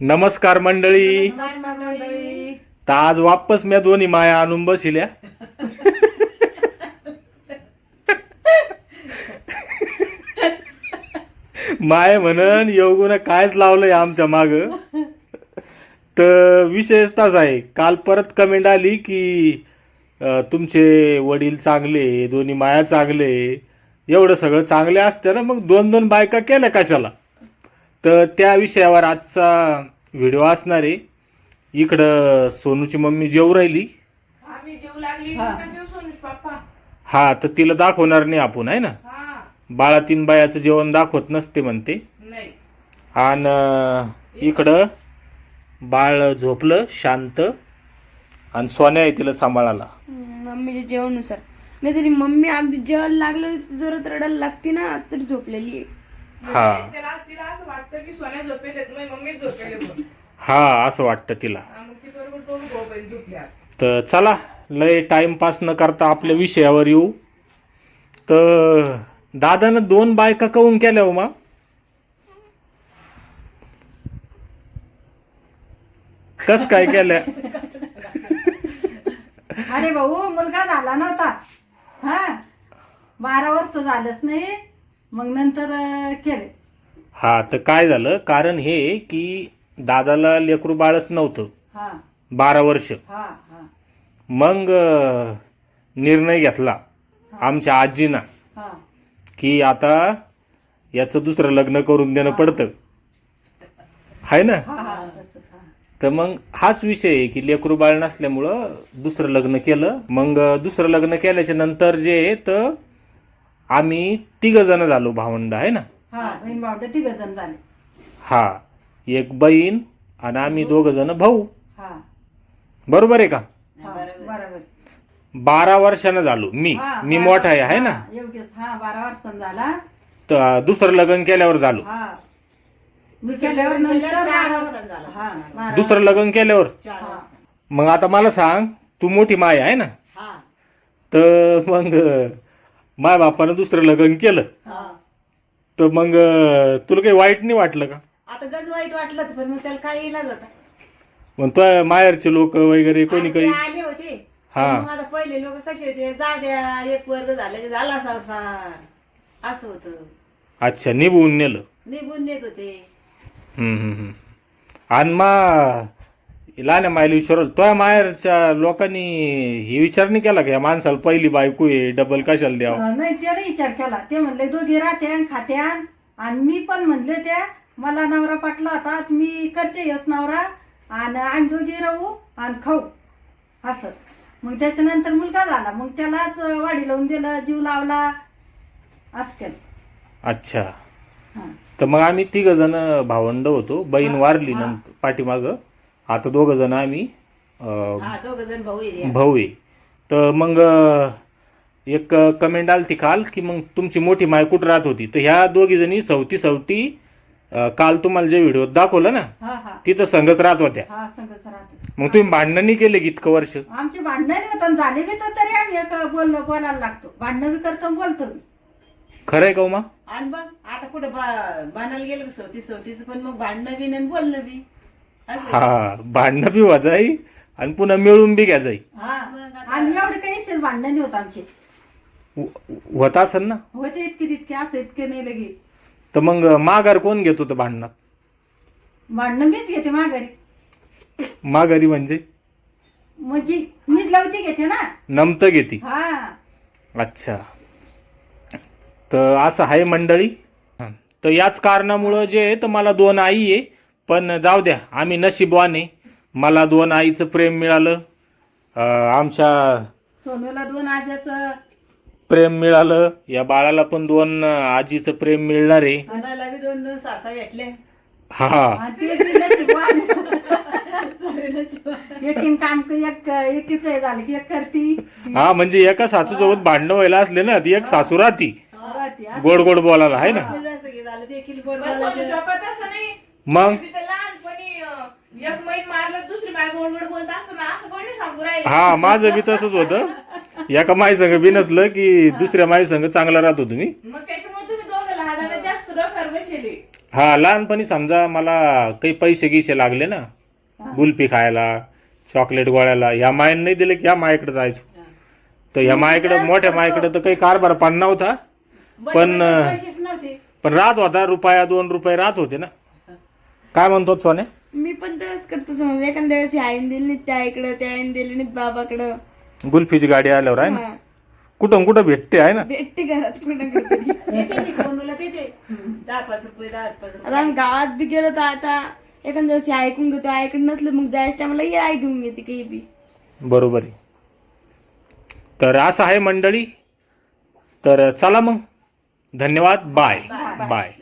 नमस्कार मंडळी. तर आज वापस मी दोन्ही माया आणून बसिल्या. माय म्हणन योगून कायच लावलंय आमच्या माग. तर विषय तसा आहे. काल परत कमेंट आली की तुमचे वडील चांगले दोन्ही माया चांगले एवढं सगळं चांगले असते ना मग दोन दोन बायका केल्या कशाला? तर त्या विषयावर आजचा व्हिडिओ असणार. आहे इकडं सोनूची मम्मी जेव राहिली. हा. तर तिला दाखवणार नाही आपण आहे ना? हा. बाळा तीन बायाचं जेवण दाखवत नसते म्हणते. नाही. आणि इकडं बाळ झोपलं शांत. आणि सोन्या आहे तिला सांभाळायला. मम्मीच्या जेवणानुसार. नाही तरी मम्मी अगदी जेवायला लागलं जोरात रडायला लागते ना तरी झोपलेली आहे. हा. त्याला तिला असं वाटतं की सोन्या झोपेल मग मम्मी झोपेल पण. हा असं वाटतं तिला. हा, मग ती बरोबर दोन भाऊ झोपल्या तर चला लय टाइमपास न करता आपल्या विषयावर येऊ. तर दादानं दोन बायका काऊन केल्या हो मा कस काय केल्या? अरे भाऊ मुलगा झाला नव्हता. हा? बारा वर्ष झालंच नाही. मग नंतर अं, केले. हा तर काय झालं? कारण हे की दादाला लेकरू बाळच नव्हतं. हा. बारा वर्ष. हा हा. मग अं, निर्णय घेतला आमच्या आजीना. हा. की आता याचं दुसरं लग्न करून देणं पडतं. आहे ना? हा हा. तसंच, हा. तर मग हाच विषय आहे की लेकरू बाळ नसल्यामुळं दुसरं लग्न केलं. मग दुसरं लग्न केल्याच्यानंतर जे आहे तर आम्ही तिघ जण झालो भावंड आहे ना? हा बहीण भाऊ तिघ जण झाले. हा एक बहीण आणि आम्ही दोघ जण भाऊ. हा. बरोबर आहे का? हा बरोबर. बारा वर्षानं झालो मी. हा, मी बारा- मोठा आहे आहे ना? हा, योग्य हा बारा वर्षांचा झाला. तर दुसरं लग्न केल्यावर झालो. हा. मी केल्यावर नंतर बारा वर्ष हा बारा दुसरं लग्न केल्यावर? हा. मग आता मला सांग तू मोठी माय आहे ना? तर मग माय बापानं दुसरं लग्न केलं. हा. तर मग अं, तुला काही वाईट नाही वाटलं का? आता गज वाईट वाटलं पण मग त्याला काय इलाज होता. मग तो माहेरचे लोक वगैरे कोणी आणि काही? ते आले होते. हा. मग आता पहिले लोक कसे होते? जाऊ द्या एक वर्ग झालं की झाला संसार. असं होतं. अच्छा निभवून नेलं. निघून नेत होते. हम्म, हम्म, हम्म. आणि मा लहान्या मायला विचारलं तो माहेरच्या लोकांनी हे विचार नाही केला का? या माणसाला पहिली बायको आहे डबल कशाला द्यावं? अं, नाही त्याने विचार केला. ते म्हणले दोघी राहत्या खात्या आणि मी पण म्हणले त्या मला नवरा पटला होता मी करते यश नवरा. आणि आम्ही दोघी राहू आणि खाऊ. असं. मग त्याच्यानंतर मुलगा झाला. मग त्यालाच वाडी लावून दिलं जीव लावला. असं केलं. अच्छा. हां. तर मग आम्ही तिघ जण भावंड होतो. बहीण वारली नंतर पाठीमाग. आता दोघ जण आम्ही हा भाऊ आहे तर मग एक कमेंट आली ती काल की मग तुमची मोठी माय कुठं राहत होती? तर ह्या दोघी जणी सवती सवती काल तुम्हाला जे व्हिडिओ दाखवलं ना हा हा. तिथं संगत राहत होत्या. हा मग तुम्ही भांडणं नाही केले की इतकं वर्ष? आमची भांडणं नाही होत झाली बी तर तरी आम्ही एक बोल बोलायला लागतो. भांडणं बी करतो बोलतो. खरंय का मा? आणि बघ आता कुठं बा- बाणाला गेलं सवती सवतीच पण मग भांडणं बी बोलणं बी. हा भांडणं बी वाजाई आणि पुन्हा मिळून बी घ्या जाई. हा. आणि एवढे काही नसतील भांडणं नाही होत आमचे. व- होत असेल ना? होते इतके तितके असं इतके नाही लगे. तर मग माघार कोण घेत होतं भांडणात? भांडणं मीच घेते माघारी. माघारी म्हणजे? म्हणजे मीच लावती घेते ना. नमत घेती. हा. अच्छा. तर असं आहे मंडळी. हं. तर याच कारणामुळं जे आहे तर मला दोन आई आहे. पण जाऊ द्या आम्ही नशीबवान आहे मला दोन आईचं प्रेम मिळालं. अं, आमच्या सोनूला दोन आज्याचं. प्रेम मिळालं. या बाळाला पण दोन अं, आजीचं प्रेम मिळणार आहे. सुनाला बी दोन दोन सासा भेटले हा. आणि ते बी नशीबवान. एकीन काम क- एक एकीच हे झालं की एक करती. हा म्हणजे एका सासूसोबत भांडणं व्हायला असले ना ती एक सासू राहती. राहती, हा. गोड गोड बोलायला आहे ना? जसं की झालं देखील गोड पण सोनू झोपत असं नाही. मग? तिथं एक मैन मारलं दुसरी बाय गोड गोड बोलत असं ना असं कोणी सांगू राहिले? हा माझं बी तसंच होतं. एका माई संघ बी नसलं की दुसऱ्या माई संघ चांगला राहतो तुम्ही. मग त्याच्यामुळे तुम्ही दोघं लहानाला जास्त डोक्यावर बसले हा लहानपणी समजा मला काही पैसे गिसे लागले ना गुल्फी खायला चॉकलेट गोळ्याला या मायने नाही दिले की या मायकडे जायचो. तर या मायकडे मोठ्या मायकडे तर काही कारभार पण नव्हता. पण पण राहत होता रुपया दोन रुपये राहत होते ना. काय म्हणतो सोने? मी पण तसंच करतो समज. एखाद्या वेळेस आईन दिली नाही त्या इकडं त्या आईन दिली नाही बाबाकडं. गुल्फीची गाडी आल्यावर आहे ना? हा. कुठं कुठं भेटते आहे ना? भेटते घरात कुठं कुठं देते मी सोनूला देते. दहा पाच रुपये दहा पाच रुपये. आता आम्ही गावात बी गेलो तर आता एखाद्या दिवशी ऐकून घेतो ऐकून नसलं मग जायच्या टायमाला ये आई घेऊन येते काही बी. बरोबर आहे. तर असं आहे मंडळी. तर चला मग. धन्यवाद. बाय. बाय.